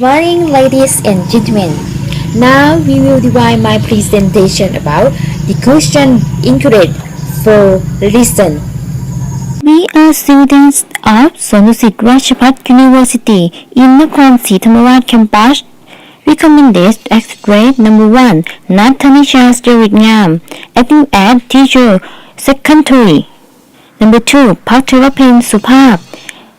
Morning, ladies and gentlemen. Now we will divide my presentation about the question included for listen. We are students of Sonusit Ratchapat University in Nakhon Si Thammarat campus. Recommended as grade number 1 Nathanisha Steric Ngam, acting as teacher secondary. Number 2 Patharapin Supap,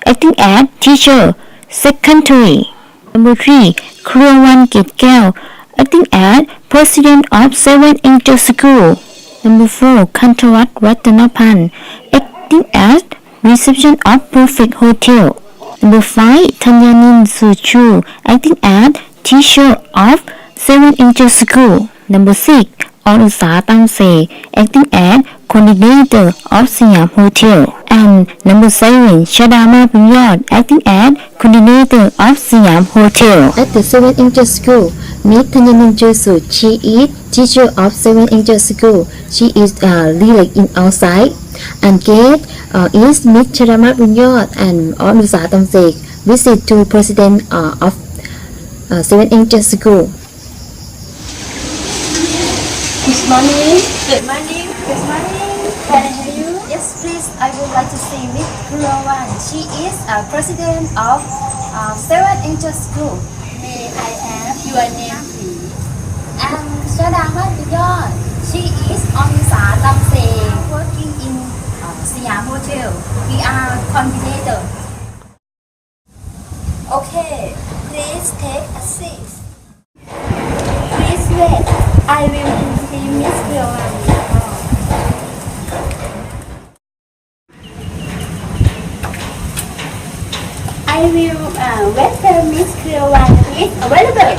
acting as teacher secondary. Number 3 Krewan Kitkel, acting as president of Seven Angel School. Number 4 Kantarat Ratanapan, acting as reception of Perfect Hotel. Number 5 Tanyanin Suchu, acting as teacher of Seven Angel School. Number 6 Onusa Tamse, acting as coordinator of Siam Hotel. And number 7 Shadama Punyot, acting as coordinator of Siam Hotel. At the Seven Angel School, meet Tanyanin Jesu. She is teacher of Seven Angel School. She is uh, leader in outside. And guest uh, is Miss Chadama Punyot and Onusa Tamse. Visit to President uh, of uh, Seven Angel School. Good morning. Good morning. Good morning. Can I hear you? Yes, please. I would like to see Miss Kurawan. She is a president of uh, Seven Angel School. May I have your name, please? I'm Shadama Diyon. She is on Tamse working in uh, Siam Hotel. We are coordinator. Okay, please take a seat. Please wait. I will see Miss Kurawan. Uh, whether Miss Kirawan is available.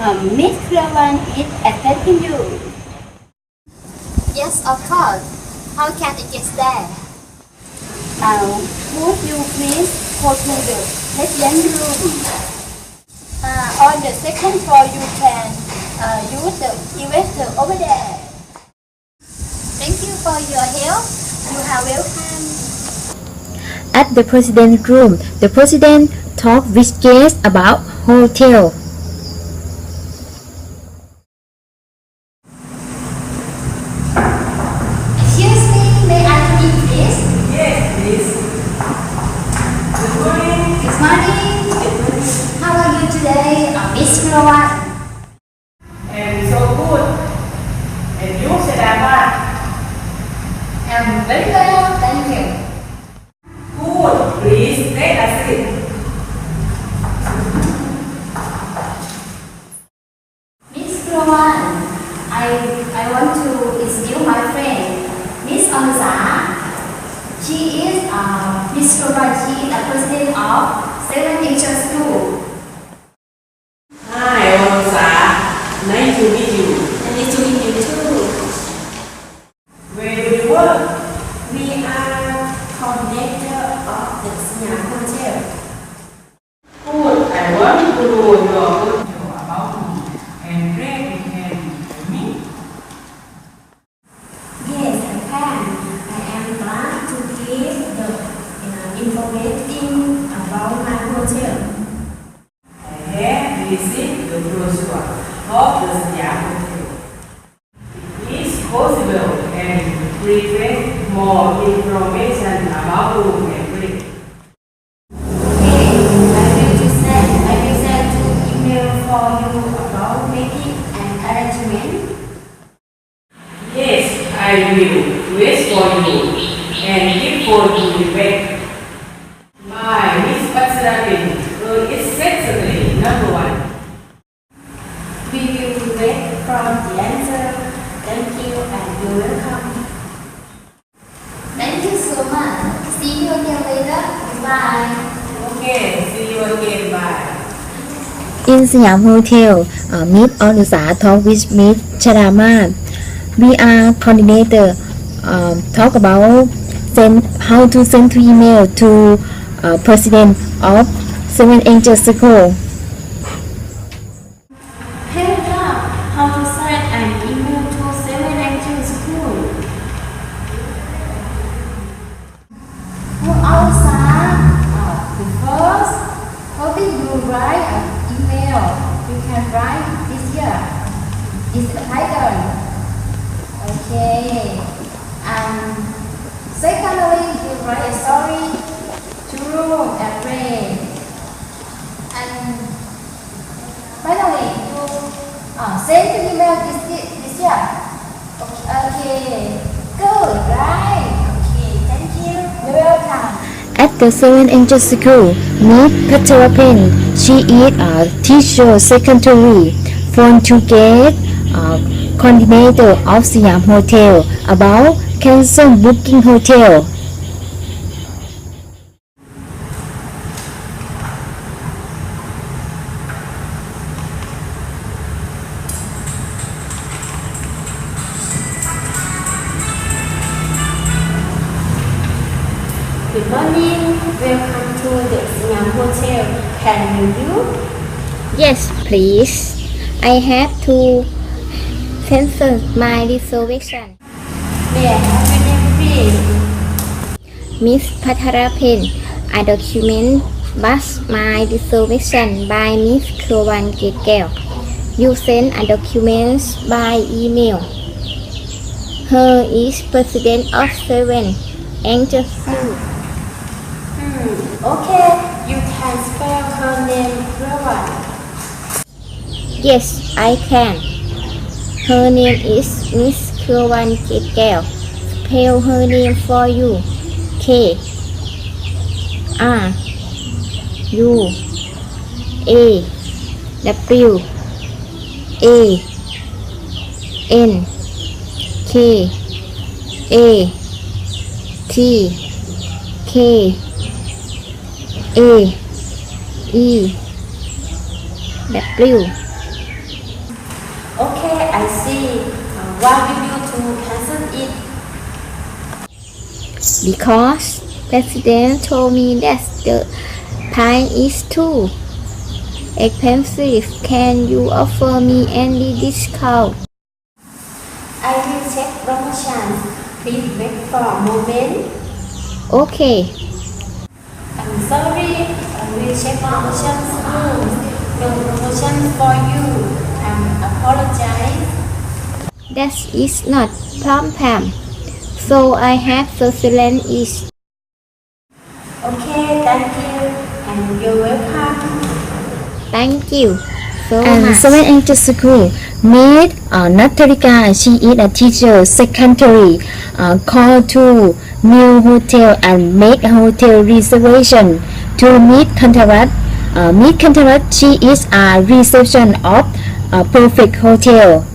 Um, Miss Kirawan is expecting you. Yes, of course. How can I get there? Uh, would you please go to the president room? Uh, on the second floor, you can uh, use the elevator over there. Thank you for your help. You are welcome. At the president's room, the president talked with guests about hotel. Excuse me, may I come in, please? Yes, please. Good morning. Good morning. How are you today, uh, Miss Kirawan? And so good. And you, Sedama? I'm very well, thank you. Good. Please take a seat. Kirawan, I, I want to introduce my friend, Miss Anusa. She is uh, Miss Kirawan, she is the president of Seven Angel School. Hi, Osa. Nice to meet you. Nice to meet you too. Where do you work? We are coordinator of the Hotel. Good. I want to know your good job about me. And great you can tell me. Yes, I can. I am glad to give the uh, information about my hotel. I have received the brochure of the Siam Hotel. It is possible and more information about room and rate. Okay, I will send I will send to email for you about making an arrangement. Yes, I will wait for you and give for you back. My Miss is certainly number one. We will wait from the answer. Thank you and you're welcome. Thank you so much. See you again later. Bye. Okay, see you again. Bye. In Siam Hotel, uh, meet Onusa talk with Miss Chadama. We are coordinator. Um, talk about send how to send to email to uh, president of Seven Angel School. Hello, how to send an email to Seven Angel School? Who outside? Uh, the first, how did you here. It's a tiger. Okay. And secondly, you write a story room and rain. And finally, you uh, send the email this, this year. Okay. Good, right? Okay, thank you. You're welcome. At the Seven Angel School, meet Petra Pen. She is a teacher secondary phone to get a coordinator of Siam Hotel about cancel booking hotel. Good morning. Welcome to the Siam Hotel. Can you do? Yes, please. I have to cancel my reservation. May I have your name, please? Miss Patharapen, I document bus my reservation by Miss Kerwan Gekel. You send a document by email. Her is president of Seven Angel School. Hmm. Okay. You can spell her name Rawan. Yes, I can. Her name is Miss Kerwan Gekel. Spell her name for you. K R U A W A N K A T K A E W Okay, I see. Uh, why did you to cancel it? because president told me that the time is too expensive. Can you offer me any discount? I will check promotion. Please wait for a moment. Okay, sorry. I will check promotion soon. No promotion for you. I'm apologize. that is not pam pam. So I have Switzerland is Okay, thank you. And you're welcome. thank you so and much. Seven Angel School meet uh, Natalika. She is a teacher secondary. Uh, call to new hotel and make a hotel reservation to meet Kantarat. Uh, meet Kantarat. She is a reception of a perfect hotel.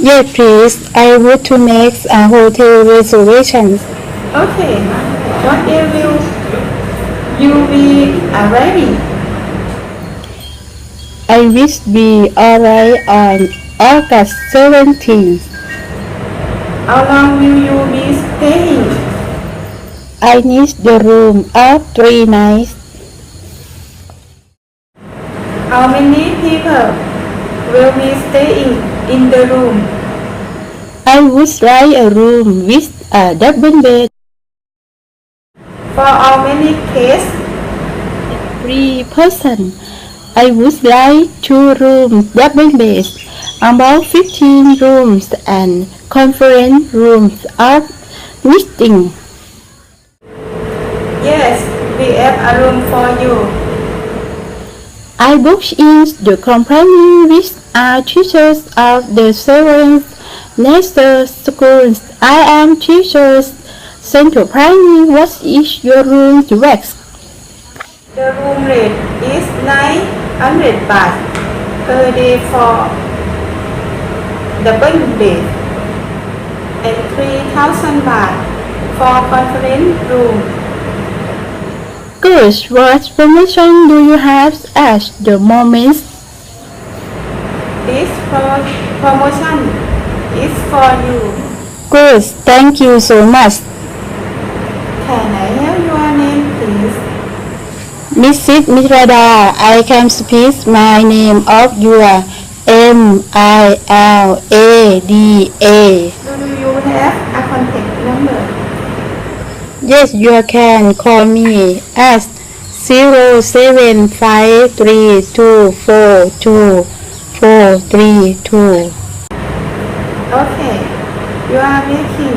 Yes, please. I want to make a hotel reservation. Okay. What day will you be arriving? I wish be alright on August 17th. How long will you be staying? I need the room of three nights. How many people will be staying in the room? I would like a room with a double bed. For how many guests? Three person. I would like two rooms double beds, about 15 rooms and conference rooms of meeting. Yes, we have a room for you. I booked in the company with are teachers of the seventh national schools. I am teachers central primary. What is your room direct? The room rate is 900 baht per day for double bed and 3000 baht for conference room. Good. What promotion do you have at the moment? This promotion is for you. Good. Thank you so much. Can I have your name please? Mrs. Mitrada, I can speak my name of your M I L A D A. Do you have a contact number? Yes, you can call me at zero seven five three two four two four three two. Okay, you are making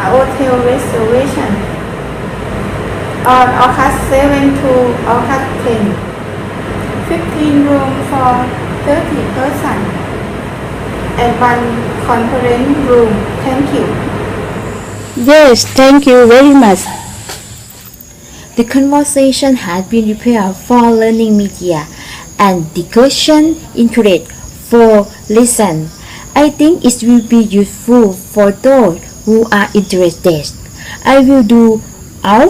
a hotel reservation on August 7 to August 10. 15 room for 30 person and one conference room. Thank you. Yes, thank you very much. The conversation had been prepared for learning media and the question included for listen. I think it will be useful for those who are interested. I will do our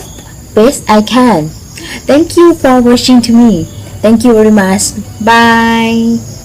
best I can. Thank you for watching to me. Thank you very much. Bye.